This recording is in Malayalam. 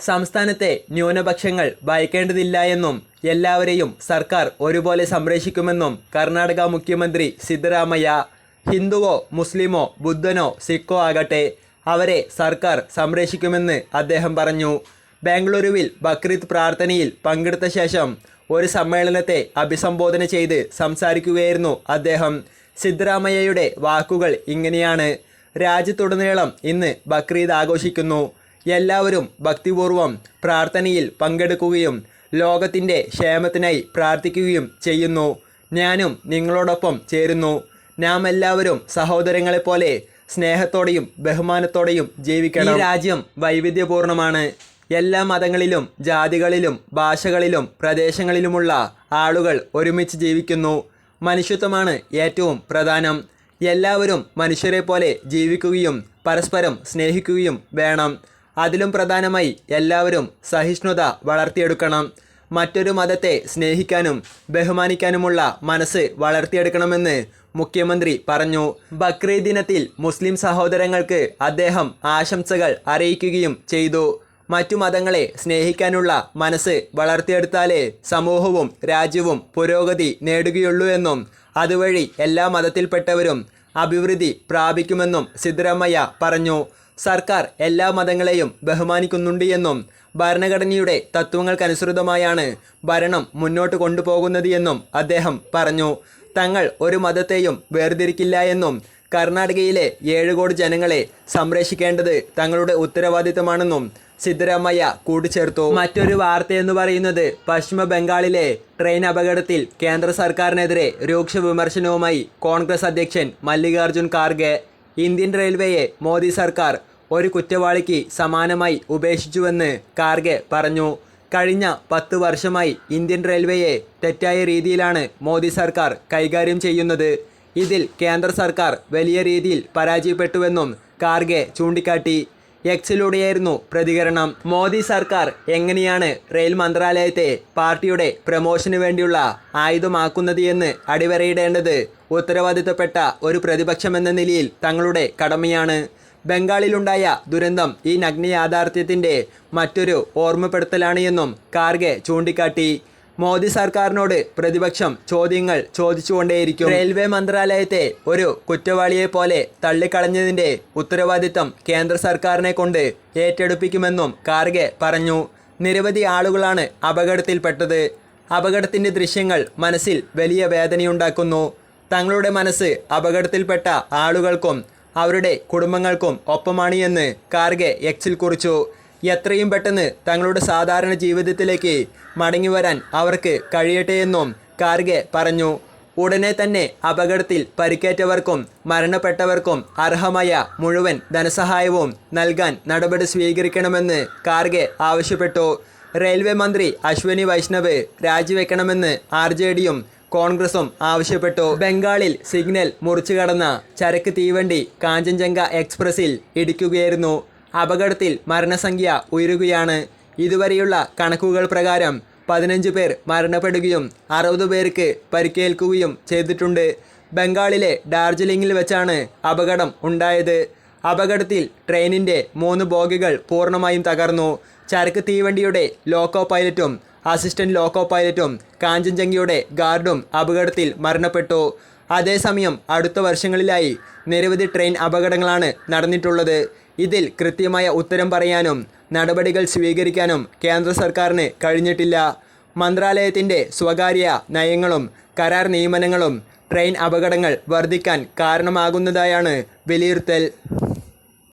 സംസ്ഥാനത്തെ ന്യൂനപക്ഷങ്ങൾ ഭയക്കേണ്ടതില്ല എന്നും എല്ലാവരെയും സർക്കാർ ഒരുപോലെ സംരക്ഷിക്കുമെന്നും കർണാടക മുഖ്യമന്ത്രി സിദ്ധരാമയ്യ ഹിന്ദുവോ മുസ്ലിമോ ബുദ്ധനോ സിഖോ ആകട്ടെ അവരെ സർക്കാർ സംരക്ഷിക്കുമെന്ന് അദ്ദേഹം പറഞ്ഞു. ബാംഗ്ലൂരുവിൽ ബക്രീദ് പ്രാർത്ഥനയിൽ പങ്കെടുത്ത ശേഷം ഒരു സമ്മേളനത്തെ അഭിസംബോധന ചെയ്ത് സംസാരിക്കുകയായിരുന്നു അദ്ദേഹം. സിദ്ധരാമയ്യയുടെ വാക്കുകൾ ഇങ്ങനെയാണ്. രാജ്യത്തുടനീളം ഇന്ന് ബക്രീദ് ആഘോഷിക്കുന്നു. എല്ലാവരും ഭക്തിപൂർവം പ്രാർത്ഥനയിൽ പങ്കെടുക്കുകയും ലോകത്തിന്റെ ക്ഷേമത്തിനായി പ്രാർത്ഥിക്കുകയും ചെയ്യുന്നു. ഞാനും നിങ്ങളോടൊപ്പം ചേരുന്നു. നാം എല്ലാവരും സഹോദരങ്ങളെപ്പോലെ സ്നേഹത്തോടെയും ബഹുമാനത്തോടെയും ജീവിക്കണം. ഈ രാജ്യം വൈവിധ്യപൂർണമാണ്. എല്ലാ മതങ്ങളിലും ജാതികളിലും ഭാഷകളിലും പ്രദേശങ്ങളിലുമുള്ള ആളുകൾ ഒരുമിച്ച് ജീവിക്കുന്നു. മനുഷ്യത്വമാണ് ഏറ്റവും പ്രധാനം. എല്ലാവരും മനുഷ്യരെ പോലെ ജീവിക്കുകയും പരസ്പരം സ്നേഹിക്കുകയും വേണം. അതിലും പ്രധാനമായി എല്ലാവരും സഹിഷ്ണുത വളർത്തിയെടുക്കണം. മറ്റൊരു മതത്തെ സ്നേഹിക്കാനും ബഹുമാനിക്കാനുമുള്ള മനസ്സ് വളർത്തിയെടുക്കണമെന്ന് മുഖ്യമന്ത്രി പറഞ്ഞു. ബക്രീദ് ദിനത്തിൽ മുസ്ലിം സഹോദരങ്ങൾക്ക് അദ്ദേഹം ആശംസകൾ അറിയിക്കുകയും ചെയ്തു. മറ്റു മതങ്ങളെ സ്നേഹിക്കാനുള്ള മനസ്സ് വളർത്തിയെടുത്താലേ സമൂഹവും രാജ്യവും പുരോഗതി നേടുകയുള്ളൂ എന്നും അതുവഴി എല്ലാ മതത്തിൽപ്പെട്ടവരും അഭിവൃദ്ധി പ്രാപിക്കുമെന്നും സിദ്ധരാമയ്യ പറഞ്ഞു. സർക്കാർ എല്ലാ മതങ്ങളെയും ബഹുമാനിക്കുന്നുണ്ട് എന്നും ഭരണഘടനയുടെ തത്വങ്ങൾക്കനുസൃതമായാണ് ഭരണം മുന്നോട്ട് കൊണ്ടുപോകുന്നത് എന്നും അദ്ദേഹം പറഞ്ഞു. തങ്ങൾ ഒരു മതത്തെയും വേർതിരിക്കില്ല എന്നും കർണാടകയിലെ ഏഴ് കോടി ജനങ്ങളെ സംരക്ഷിക്കേണ്ടത് തങ്ങളുടെ ഉത്തരവാദിത്തമാണെന്നും സിദ്ധരാമയ്യ കൂട്ടിച്ചേർത്തു. മറ്റൊരു വാർത്ത എന്ന് പറയുന്നത് പശ്ചിമ ബംഗാളിലെ ട്രെയിൻ അപകടത്തിൽ കേന്ദ്ര സർക്കാരിനെതിരെ രൂക്ഷ വിമർശനവുമായി കോൺഗ്രസ് അധ്യക്ഷൻ മല്ലികാർജുൻ ഖാർഗെ. ഇന്ത്യൻ റെയിൽവേയെ മോദി സർക്കാർ ഒരു കുറ്റവാളിക്ക് സമാനമായി ഉപേക്ഷിച്ചുവെന്ന് കാർഗെ പറഞ്ഞു. കഴിഞ്ഞ പത്ത് വർഷമായി ഇന്ത്യൻ റെയിൽവേയെ തെറ്റായ രീതിയിലാണ് മോദി സർക്കാർ കൈകാര്യം ചെയ്യുന്നത്. ഇതിൽ കേന്ദ്ര സർക്കാർ വലിയ രീതിയിൽ പരാജയപ്പെട്ടുവെന്നും കാർഗെ ചൂണ്ടിക്കാട്ടി. എക്സിലൂടെയായിരുന്നു പ്രതികരണം. മോദി സർക്കാർ എങ്ങനെയാണ് റെയിൽ മന്ത്രാലയത്തെ പാർട്ടിയുടെ പ്രമോഷന് വേണ്ടിയുള്ള ആയുധമാക്കുന്നത് എന്ന് അടിവരയിടേണ്ടത് ഉത്തരവാദിത്തപ്പെട്ട ഒരു പ്രതിപക്ഷമെന്ന നിലയിൽ തങ്ങളുടെ കടമയാണ്. ബംഗാളിലുണ്ടായ ദുരന്തം ഈ നഗ്ന യാഥാർത്ഥ്യത്തിന്റെ മറ്റൊരു ഓർമ്മപ്പെടുത്തലാണ് എന്നും കാർഗെ ചൂണ്ടിക്കാട്ടി. മോദി സർക്കാരിനോട് പ്രതിപക്ഷം ചോദ്യങ്ങൾ ചോദിച്ചുകൊണ്ടേയിരിക്കും. റെയിൽവേ മന്ത്രാലയത്തെ ഒരു കുറ്റവാളിയെ പോലെ തള്ളിക്കളഞ്ഞതിന്റെ ഉത്തരവാദിത്തം കേന്ദ്ര സർക്കാരിനെ കൊണ്ട് ഏറ്റെടുപ്പിക്കുമെന്നും കാർഗെ പറഞ്ഞു. നിരവധി ആളുകളാണ് അപകടത്തിൽപ്പെട്ടത്. അപകടത്തിന്റെ ദൃശ്യങ്ങൾ മനസ്സിൽ വലിയ വേദനയുണ്ടാക്കുന്നു. തങ്ങളുടെ മനസ്സ് അപകടത്തിൽപ്പെട്ട ആളുകൾക്കും അവരുടെ കുടുംബങ്ങൾക്കും ഒപ്പമാണ് എന്ന് കാർഗെ എക്സിൽ കുറിച്ചു. എത്രയും പെട്ടെന്ന് തങ്ങളുടെ സാധാരണ ജീവിതത്തിലേക്ക് മടങ്ങി വരാൻ അവർക്ക് കഴിയട്ടെ എന്നും കാർഗെ പറഞ്ഞു. ഉടനെ തന്നെ അപകടത്തിൽ പരിക്കേറ്റവർക്കും മരണപ്പെട്ടവർക്കും അർഹമായ മുഴുവൻ ധനസഹായവും നൽകാൻ നടപടി സ്വീകരിക്കണമെന്ന് കാർഗെ ആവശ്യപ്പെട്ടു. റെയിൽവേ മന്ത്രി അശ്വനി വൈഷ്ണവ് രാജിവെക്കണമെന്ന് ആർ ജെ ഡിയും കോൺഗ്രസും ആവശ്യപ്പെട്ടു. ബംഗാളിൽ സിഗ്നൽ മുറിച്ചു കടന്ന ചരക്ക് തീവണ്ടി കാഞ്ചൻജംഗ എക്സ്പ്രസിൽ ഇടിക്കുകയായിരുന്നു. അപകടത്തിൽ മരണസംഖ്യ ഉയരുകയാണ്. ഇതുവരെയുള്ള കണക്കുകൾ പ്രകാരം പതിനഞ്ച് പേർ മരണപ്പെടുകയും അറുപത് പേർക്ക് പരിക്കേൽക്കുകയും ചെയ്തിട്ടുണ്ട്. ബംഗാളിലെ ഡാർജിലിംഗിൽ വെച്ചാണ് അപകടം ഉണ്ടായത്. അപകടത്തിൽ ട്രെയിനിന്റെ മൂന്ന് ബോഗികൾ പൂർണമായും തകർന്നു. ചരക്ക് തീവണ്ടിയുടെ ലോക്കോ പൈലറ്റും അസിസ്റ്റന്റ് ലോക്കോ പൈലറ്റും കാഞ്ചൻജംഗയുടെ ഗാർഡും അപകടത്തിൽ മരണപ്പെട്ടു. അതേസമയം അടുത്ത വർഷങ്ങളിലായി നിരവധി ട്രെയിൻ അപകടങ്ങളാണ് നടന്നിട്ടുള്ളത്. ഇതിൽ കൃത്യമായ ഉത്തരം പറയാനും നടപടികൾ സ്വീകരിക്കാനും കേന്ദ്ര സർക്കാരിന് കഴിഞ്ഞിട്ടില്ല. മന്ത്രാലയത്തിന്റെ സ്വകാര്യ നയങ്ങളും കരാർ നിയമനങ്ങളും ട്രെയിൻ അപകടങ്ങൾ വർദ്ധിക്കാൻ കാരണമാകുന്നതായാണ് വിലയിരുത്തൽ.